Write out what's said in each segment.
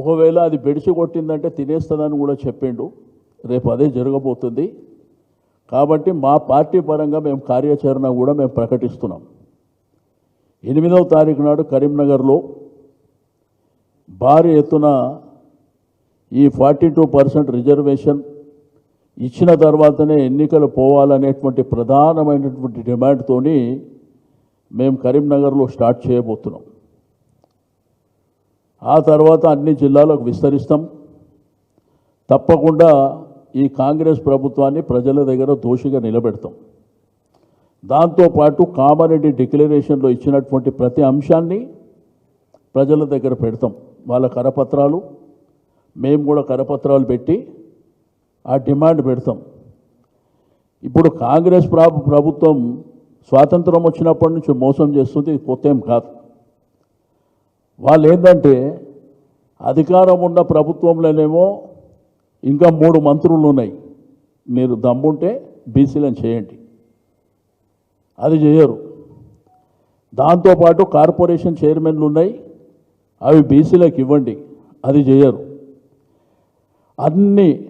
ఒకవేళ అది బెడిచి కొట్టిందంటే తినేస్తుందని కూడా చెప్పిండు. రేపు అదే జరగబోతుంది. కాబట్టి మా పార్టీ పరంగా మేము కార్యాచరణ కూడా మేము ప్రకటిస్తున్నాం. ఎనిమిదవ తారీఖు నాడు కరీంనగర్లో భారీ ఎత్తున ఈ ఫార్టీ టూ పర్సెంట్ రిజర్వేషన్ ఇచ్చిన తర్వాతనే ఎన్నికలు పోవాలనేటువంటి ప్రధానమైనటువంటి డిమాండ్తోని మేము కరీంనగర్లో స్టార్ట్ చేయబోతున్నాం. ఆ తర్వాత అన్ని జిల్లాలకు విస్తరిస్తాం. తప్పకుండా ఈ కాంగ్రెస్ ప్రభుత్వాన్ని ప్రజల దగ్గర దోషిగా నిలబెడతాం. దాంతోపాటు కామారెడ్డి డిక్లరేషన్లో ఇచ్చినటువంటి ప్రతి అంశాన్ని ప్రజల దగ్గర పెడతాం. వాళ్ళ కరపత్రాలు మేము కూడా కరపత్రాలు పెట్టి ఆ డిమాండ్ పెడతాం. ఇప్పుడు కాంగ్రెస్ ప్రభుత్వం స్వాతంత్రం వచ్చినప్పటి నుంచి మోసం చేస్తుంది కొత్త ఏం కాదు. వాళ్ళు ఏంటంటే అధికారం ఉన్న ప్రభుత్వంలోనేమో ఇంకా మూడు మంత్రులు ఉన్నాయి. మీరు దమ్ముంటే బీసీలను చేయండి. అది చేయరు. దాంతోపాటు కార్పొరేషన్ చైర్మన్లు ఉన్నాయి. అవి బీసీలకు ఇవ్వండి. అది చేయరు. అన్ని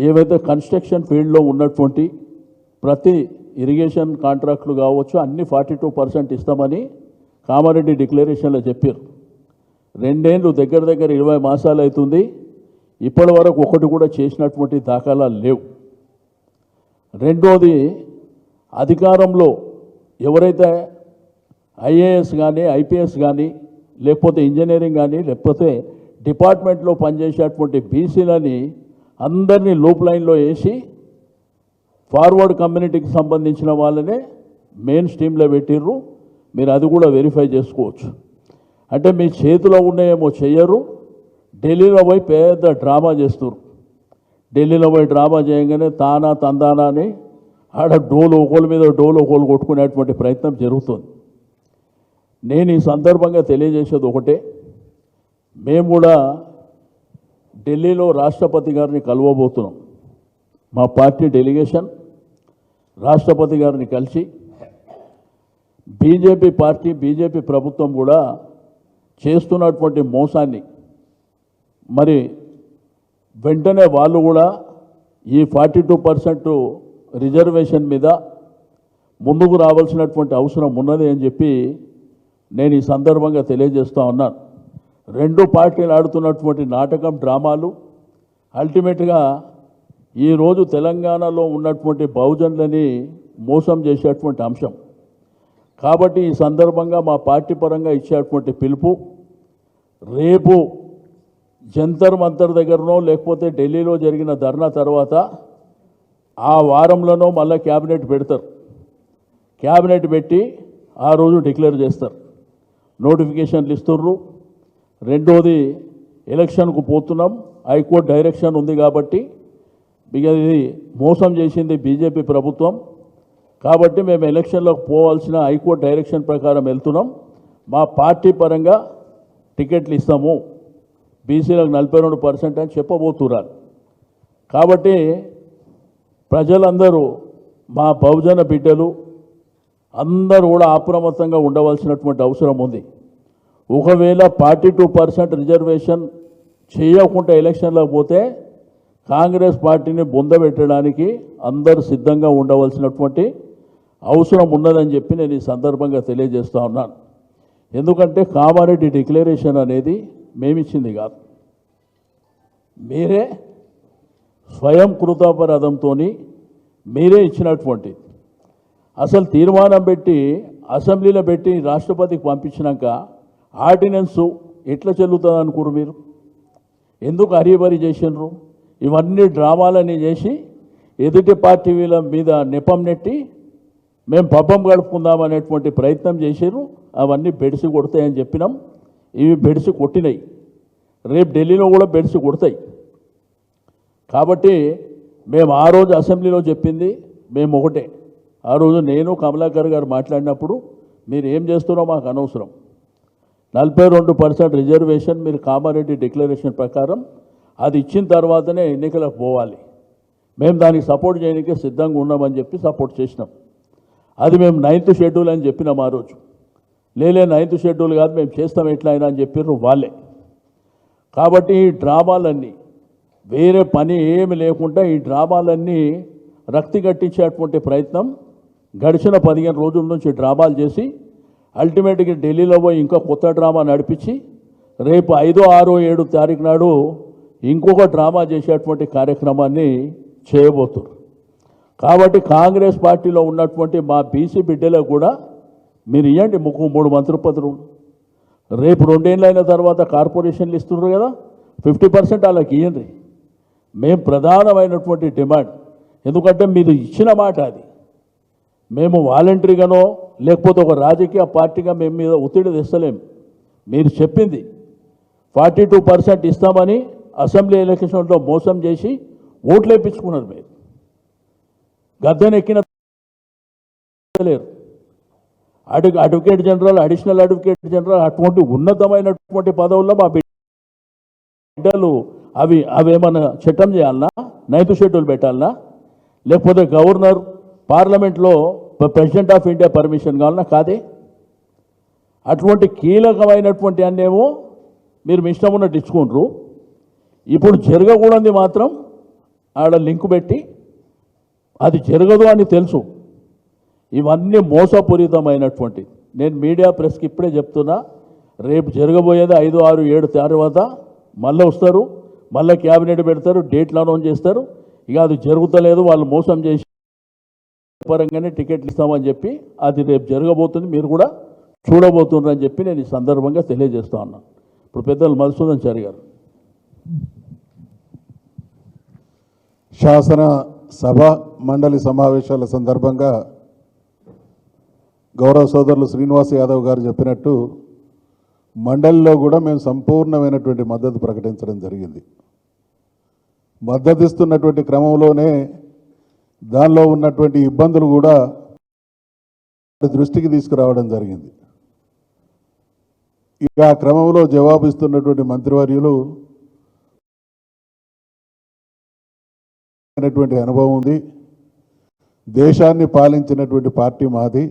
ఏవైతే కన్స్ట్రక్షన్ ఫీల్డ్లో ఉన్నటువంటి ప్రతి ఇరిగేషన్ కాంట్రాక్టులు కావచ్చు అన్ని ఫార్టీ టూ పర్సెంట్ ఇస్తామని కామారెడ్డి డిక్లరేషన్లో చెప్పారు. రెండేళ్ళు దగ్గర దగ్గర ఇరవై మాసాలు అవుతుంది. ఇప్పటి వరకు ఒకటి కూడా చేసినటువంటి దాఖలాలు లేవు. రెండోది అధికారంలో ఎవరైతే ఐఏఎస్ కానీ ఐపీఎస్ కానీ లేకపోతే ఇంజనీరింగ్ కానీ లేకపోతే డిపార్ట్మెంట్లో పనిచేసేటువంటి బీసీలని అందరినీ లూప్ లైన్లో వేసి ఫార్వర్డ్ కమ్యూనిటీకి సంబంధించిన వాళ్ళనే మెయిన్ స్ట్రీమ్లో పెట్టిర్రు. మీరు అది కూడా వెరిఫై చేసుకోవచ్చు. అంటే మీ చేతిలో ఉన్నాయేమో చెయ్యరు ఢిల్లీలో పోయి పెద్ద డ్రామా చేస్తారు ఢిల్లీలో పోయి డ్రామా చేయగానే తానా తందానా అని ఆడ డోలు ఒకళ్ళ మీద డోలు ఒకళ్ళు కొట్టుకునేటువంటి ప్రయత్నం జరుగుతుంది. నేను ఈ సందర్భంగా తెలియజేసేది ఒకటే మేము కూడా ఢిల్లీలో రాష్ట్రపతి గారిని కలవబోతున్నాం. మా పార్టీ డెలిగేషన్ రాష్ట్రపతి గారిని కలిసి బీజేపీ పార్టీ బీజేపీ ప్రభుత్వం కూడా చేస్తున్నటువంటి మోసాన్ని. మరి వెంటనే వాళ్ళు కూడా ఈ ఫార్టీ టూ పర్సెంట్ రిజర్వేషన్ మీద ముందుకు రావాల్సినటువంటి అవసరం ఉన్నది అని చెప్పి నేను ఈ సందర్భంగా తెలియజేస్తూ ఉన్నాను. రెండు పార్టీలు ఆడుతున్నటువంటి నాటకం డ్రామాలు అల్టిమేట్గా ఈరోజు తెలంగాణలో ఉన్నటువంటి బహుజనులని మోసం చేసేటువంటి అంశం. కాబట్టి ఈ సందర్భంగా మా పార్టీ పరంగా ఇచ్చేటువంటి పిలుపు రేపు జంతర్ మంతర్ దగ్గరనో లేకపోతే ఢిల్లీలో జరిగిన ధర్నా తర్వాత ఆ వారంలోనో మళ్ళీ క్యాబినెట్ పెడతారు. క్యాబినెట్ పెట్టి ఆ రోజు డిక్లేర్ చేస్తారు. నోటిఫికేషన్లు ఇస్తుర్రు. రెండోది ఎలక్షన్కు పోతున్నాం. హైకోర్టు డైరెక్షన్ ఉంది కాబట్టి ఇక ఇది మోసం చేసింది బీజేపీ ప్రభుత్వం. కాబట్టి మేము ఎలక్షన్లోకి పోవాల్సిన హైకోర్టు డైరెక్షన్ ప్రకారం వెళ్తున్నాం. మా పార్టీ పరంగా టికెట్లు ఇస్తాము. బీసీలకు నలభై రెండు పర్సెంట్ అని చెప్పబోతున్నారు. కాబట్టి ప్రజలందరూ మా బహుజన బిడ్డలు అందరూ కూడా అప్రమత్తంగా ఉండవలసినటువంటి అవసరం ఉంది. ఒకవేళ ఫార్టీ టూ పర్సెంట్ రిజర్వేషన్ చేయకుండా ఎలక్షన్లోకి పోతే కాంగ్రెస్ పార్టీని బొందబెట్టడానికి అందరూ సిద్ధంగా ఉండవలసినటువంటి అవసరం ఉన్నదని చెప్పి నేను ఈ సందర్భంగా తెలియజేస్తా ఉన్నాను. ఎందుకంటే కామారెడ్డి డిక్లరేషన్ అనేది మేమిచ్చింది కాదు. మీరే స్వయం కృతాపరాధంతో మీరే ఇచ్చినటువంటి. అసలు తీర్మానం పెట్టి అసెంబ్లీలో పెట్టి రాష్ట్రపతికి పంపించినాక ఆర్డినెన్సు ఎట్లా చెల్లుతుంది అనుకోరు మీరు? ఎందుకు హరిబరి చేసినారు ఇవన్నీ డ్రామాలని చేసి ఎదుటి పార్టీ మీద నెపం నెట్టి మేము పబ్బం గడుపుకుందాం అనేటువంటి ప్రయత్నం చేశారు. అవన్నీ బెడిసి కొడతాయని చెప్పినాం. ఇవి బెడిసి కొట్టినాయి. రేపు ఢిల్లీలో కూడా బెడిసి కొడతాయి. కాబట్టి మేము ఆ రోజు అసెంబ్లీలో చెప్పింది మేము ఒకటే. ఆ రోజు నేను కమలాకర్ గారు మాట్లాడినప్పుడు మీరు ఏం చేస్తున్నారో మాకు అనవసరం. నలభై రెండు పర్సెంట్ రిజర్వేషన్ మీరు కామారెడ్డి డిక్లరేషన్ ప్రకారం అది ఇచ్చిన తర్వాతనే ఎన్నికలకు పోవాలి. మేము దానికి సపోర్ట్ చేయడానికి సిద్ధంగా ఉన్నామని చెప్పి సపోర్ట్ చేసినాం. అది మేము నైన్త్ షెడ్యూల్ అని చెప్పినాం ఆ రోజు. లేలే నైన్త్ షెడ్యూల్ కాదు మేము చేస్తాం ఎట్లా అయినా అని చెప్పారు వాళ్ళే. కాబట్టి ఈ డ్రామాలన్నీ వేరే పని ఏమి లేకుండా ఈ డ్రామాలన్నీ రక్తి కట్టించేటువంటి ప్రయత్నం గడిచిన పదిహేను రోజుల నుంచి డ్రామాలు చేసి అల్టిమేట్గా ఢిల్లీలో పోయి ఇంకా కొత్త డ్రామా నడిపించి రేపు ఐదో ఆరో ఏడు తారీఖు నాడు ఇంకొక డ్రామా చేసేటువంటి కార్యక్రమాన్ని చేయబోతున్నారు కాబట్టి కాంగ్రెస్ పార్టీలో ఉన్నటువంటి మా బీసీ బిడ్డలకు కూడా మీరు ఇవ్వండి ముక్కు మూడు మంత్రి పదవులు రేపు రెండేళ్ళు అయిన తర్వాత కార్పొరేషన్లు ఇస్తున్నారు కదా ఫిఫ్టీ పర్సెంట్ వాళ్ళకి ఇవ్వండి మేము ప్రధానమైనటువంటి డిమాండ్. ఎందుకంటే మీరు ఇచ్చిన మాట అది. మేము వాలంటరీగానో లేకపోతే ఒక రాజకీయ పార్టీగా మేము మీద ఒత్తిడి తెస్తలేము మీరు చెప్పింది. ఫార్టీ టూ పర్సెంట్ ఇస్తామని అసెంబ్లీ ఎలక్షన్లో మోసం చేసి ఓట్లు వేయించుకున్నారు మీరు. గద్దెనెక్కిన లేరు. అడ్వ advocate general additional advocate general అటువంటి ఉన్నతమైనటువంటి పదవుల్లో మా బిడ్డలు అవి అవేమన్నా చట్టం చేయాలన్నా నైన్త్ షెడ్యూల్ పెట్టాలనా? లేకపోతే గవర్నర్ పార్లమెంట్లో ప్రెసిడెంట్ ఆఫ్ ఇండియా పర్మిషన్ కావాలన్నా కాదే. అటువంటి కీలకమైనటువంటి అన్నేమో మీరు మీ ఇష్టం ఉన్నట్టు ఇచ్చుకుంటారు. ఇప్పుడు జరగకూడదు మాత్రం ఆడ లింక్ పెట్టి అది జరగదు అని తెలుసు. ఇవన్నీ మోసపూరితమైనటువంటి. నేను మీడియా ప్రెస్కి ఇప్పుడే చెప్తున్నా రేపు జరగబోయేది ఐదు ఆరు ఏడు తర్వాత మళ్ళీ వస్తారు మళ్ళీ క్యాబినెట్ పెడతారు డేట్లు అనౌన్స్ చేస్తారు. ఇక అది జరుగుతలేదు వాళ్ళు మోసం చేసి పరంగానే టికెట్లు ఇస్తామని చెప్పి అది రేపు జరగబోతుంది మీరు కూడా చూడబోతున్నారని చెప్పి నేను ఈ సందర్భంగా తెలియజేస్తా ఉన్నాను ఇప్పుడు పెద్దలు మధుసూదన్ చారి గారు. శాసన సభ మండలి సమావేశాల సందర్భంగా గౌరవ సోదరులు శ్రీనివాస్ యాదవ్ గారు చెప్పినట్టు మండలిలో కూడా మేము సంపూర్ణమైనటువంటి మద్దతు ప్రకటించడం జరిగింది. మద్దతిస్తున్నటువంటి క్రమంలోనే దానిలో ఉన్నటువంటి ఇబ్బందులు కూడా దృష్టికి తీసుకురావడం జరిగింది. ఇక ఆ క్రమంలో జవాబు ఇస్తున్నటువంటి మంత్రివర్యులు అయినటువంటి అనుభవం ఉంది. దేశాన్ని పాలించినటువంటి పార్టీ మాది.